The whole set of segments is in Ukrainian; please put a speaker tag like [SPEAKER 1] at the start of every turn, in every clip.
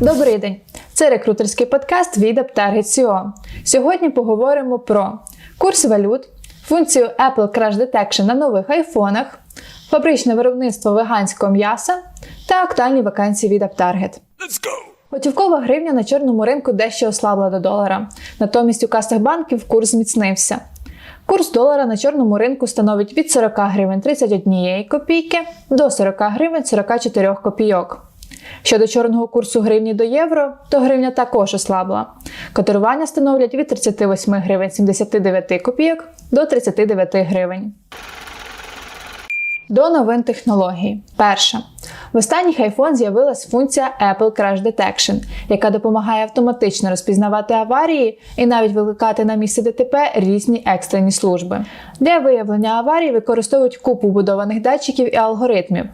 [SPEAKER 1] Добрий день! Це рекрутерський подкаст від Aptarget.co. Сьогодні поговоримо про курс валют, функцію Apple Crash Detection на нових айфонах, фабричне виробництво веганського м'яса та актуальні вакансії від Aptarget. Готівкова гривня на чорному ринку дещо ослабла до долара. Натомість у касах банків курс зміцнився. Курс долара на чорному ринку становить від 40 гривень 31 копійки до 40 гривень 44 копійок. Щодо чорного курсу гривні до євро, то гривня також ослабла. Котирування становлять від 38 гривень 79 копійок до 39 гривень. До новин технологій. Перша. В останніх iPhone з'явилась функція Apple Crash Detection, яка допомагає автоматично розпізнавати аварії і навіть викликати на місце ДТП різні екстрені служби. Для виявлення аварій використовують купу вбудованих датчиків і алгоритмів,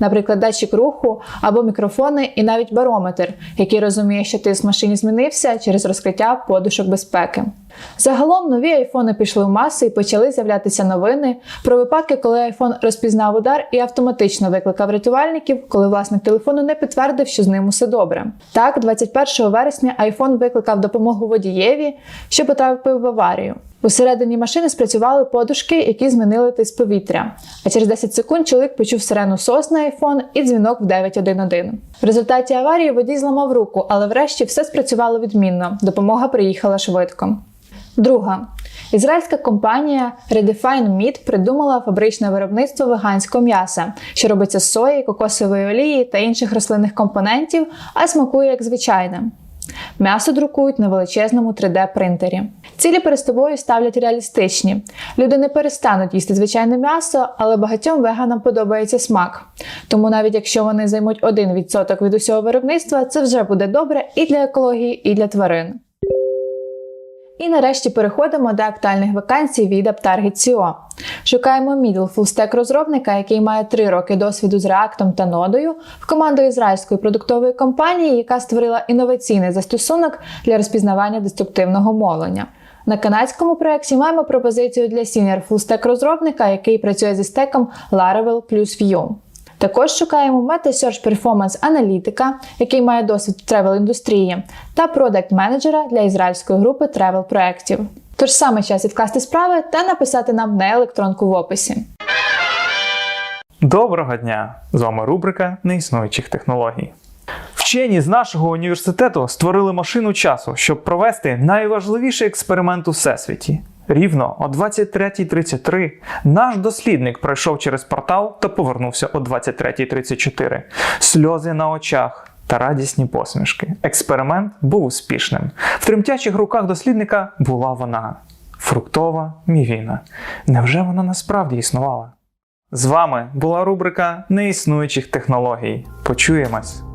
[SPEAKER 1] наприклад, датчик руху або мікрофони і навіть барометр, який розуміє, що тиск в машині змінився через розкриття подушок безпеки. Загалом нові айфони пішли в маси і почали з'являтися новини про випадки, коли айфон розпізнав удар і автоматично викликав рятувальників, коли власник телефону не підтвердив, що з ним усе добре. Так, 21 вересня айфон викликав допомогу водієві, що потрапив в аварію. Усередині машини спрацювали подушки, які змінили тиск повітря. А через 10 секунд чоловік почув сирену SOS iPhone і дзвінок в 911. В результаті аварії водій зламав руку, але врешті все спрацювало відмінно. Допомога приїхала швидко. Друга. Ізраїльська компанія Redefine Meat придумала фабричне виробництво веганського м'яса, що робиться з сої, кокосової олії та інших рослинних компонентів, а смакує як звичайне. М'ясо друкують на величезному 3D-принтері. Цілі перед тобою ставлять реалістичні. Люди не перестануть їсти звичайне м'ясо, але багатьом веганам подобається смак. Тому навіть якщо вони займуть 1% від усього виробництва, це вже буде добре і для екології, і для тварин. І нарешті переходимо до актуальних вакансій від Aptarget.co. Шукаємо middle full-stack розробника, який має 3 роки досвіду з React та нодою, в команду ізраїльської продуктової компанії, яка створила інноваційний застосунок для розпізнавання деструктивного мовлення. На канадському проєкті маємо пропозицію для senior full-stack розробника, який працює зі стеком Laravel плюс Vue. Також шукаємо Meta Search Performance аналітика, який має досвід в тревел індустрії, та продакт менеджера для ізраїльської групи тревел проєктів. Тож саме час відкласти справи та написати нам на електронку в описі.
[SPEAKER 2] Доброго дня! З вами рубрика неіснуючих технологій. Вчені з нашого університету створили машину часу, щоб провести найважливіший експеримент у всесвіті. Рівно о 23.33 наш дослідник пройшов через портал та повернувся о 23.34. Сльози на очах та радісні посмішки. Експеримент був успішним. В тремтячих руках дослідника була вона фруктова мівіна. Невже вона насправді існувала? З вами була рубрика неіснуючих технологій. Почуємось!